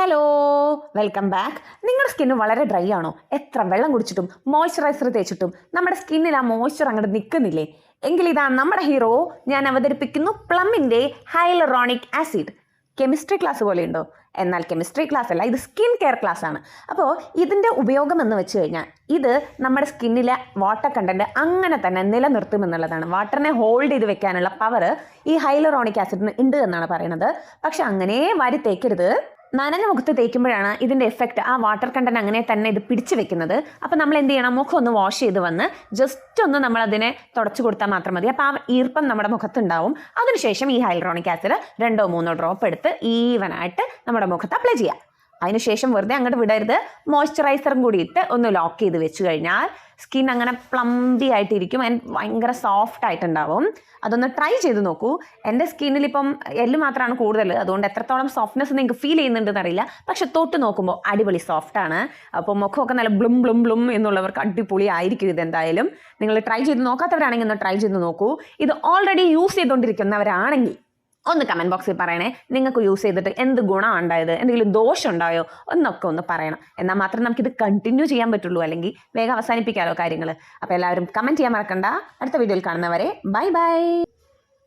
Hello welcome back നിങ്ങളുടെ skin വളരെ dry ആണോ? എത്ര വെള്ളം കുടിച്ചിട്ടും മോയ്സ്ചറൈസർ തേച്ചിട്ടും നമ്മുടെ സ്കിന്നിൽ ആ മോയ്സ്ചർ അങ്ങോട്ട് നിൽക്കുന്നില്ലേ എങ്കിൽ ഇതാ നമ്മുടെ ഹീറോ ഞാൻ അവതരിപ്പിക്കുന്നു പ്ലമ്മിന്റെ ഹൈലറോണിക് ആസിഡ് കെമിസ്ട്രി ക്ലാസ് പോലെ ഉണ്ടോ എന്നാൽ കെമിസ്ട്രി ക്ലാസ് അല്ല ഇത് സ്കിൻ കെയർ ക്ലാസ് ആണ്. അപ്പോൾ ഇതിന്റെ ഉപയോഗം എന്ന് വെച്ച് കഴിഞ്ഞാൽ ഇത് നമ്മുടെ സ്കിന്നിലെ വാട്ടർ കണ്ടന്റ് അങ്ങനെ തന്നെ നിലനിർത്തും എന്നുള്ളതാണ്. വാട്ടറിനെ ഹോൾഡ് ചെയ്ത് വെക്കാനുള്ള പവർ ഈ ഹൈലറോണിക് ആസിഡിന് ഉണ്ട് എന്നാണ് പറയുന്നത്. പക്ഷെ അങ്ങനെ വാരി തേക്കരുത്. നനഞ്ഞ മുഖത്ത് തേക്കുമ്പോഴാണ് ഇതിന്റെ എഫക്റ്റ് ആ വാട്ടർ കണ്ടൻ അങ്ങനെ തന്നെ ഇത് പിടിച്ചു വെക്കുന്നത്. അപ്പോൾ നമ്മൾ എന്ത് ചെയ്യണം? മുഖം ഒന്ന് വാഷ് ചെയ്ത് വന്ന് ജസ്റ്റ് ഒന്ന് നമ്മൾ അതിനെ തുടച്ചു കൊടുത്താൽ മാത്രം മതി. അപ്പോൾ ആ ഈർപ്പം നമ്മുടെ മുഖത്തുണ്ടാവും. അതിനുശേഷം ഈ ഹൈലറോണിക് ആസിഡ് രണ്ടോ മൂന്നോ ഡ്രോപ്പ് എടുത്ത് ഈവനായിട്ട് നമ്മുടെ മുഖത്ത് അപ്ലൈ ചെയ്യാം. അതിനുശേഷം വെറുതെ അങ്ങോട്ട് വിടരുത്. മോയ്സ്ചറൈസറും കൂടി ഇട്ട് ഒന്ന് ലോക്ക് ചെയ്ത് വെച്ച് കഴിഞ്ഞാൽ സ്കിൻ അങ്ങനെ പ്ലംബി ആയിട്ടിരിക്കും. ആൻഡ് ഭയങ്കര സോഫ്റ്റ് ആയിട്ടുണ്ടാവും. അതൊന്ന് ട്രൈ ചെയ്ത് നോക്കൂ. എന്റെ സ്കിന്നിൽ ഇപ്പം എല്ല് മാത്രമാണ് കൂടുതൽ. അതുകൊണ്ട് എത്രത്തോളം സോഫ്റ്റ്നെസ് നിങ്ങൾക്ക് ഫീൽ ചെയ്യുന്നുണ്ടെന്ന് അറിയില്ല പക്ഷെ തൊട്ട് നോക്കുമ്പോൾ അടിപൊളി സോഫ്റ്റ് ആണ്. അപ്പോൾ മുഖമൊക്കെ നല്ല ബ്ലും ബ്ലും ബ്ലും എന്നുള്ളവർക്ക് അടിപൊളി ആയിരിക്കും ഇതെന്തായാലും. നിങ്ങൾ ട്രൈ ചെയ്ത് നോക്കാത്തവരാണെങ്കിൽ ഒന്ന് ട്രൈ ചെയ്ത് നോക്കൂ. ഇത് ഓൾറെഡി യൂസ് ചെയ്തുകൊണ്ടിരിക്കുന്നവരാണെങ്കിൽ ഒന്ന് കമന്റ് ബോക്സിൽ പറയണേ നിങ്ങൾക്ക് യൂസ് ചെയ്തിട്ട് എന്ത് ഗുണം ഉണ്ടായത് എന്തെങ്കിലും ദോഷം ഉണ്ടായോ എന്നൊക്കെ ഒന്ന് പറയണം. എന്നാൽ മാത്രം നമുക്കിത് കണ്ടിന്യൂ ചെയ്യാൻ പറ്റുള്ളൂ അല്ലെങ്കിൽ വേഗം അവസാനിപ്പിക്കാമല്ലോ കാര്യങ്ങൾ അപ്പോൾ എല്ലാവരും കമന്റ് ചെയ്യാൻ മറക്കണ്ട. അടുത്ത വീഡിയോയിൽ കാണുന്നവരെ ബൈ ബൈ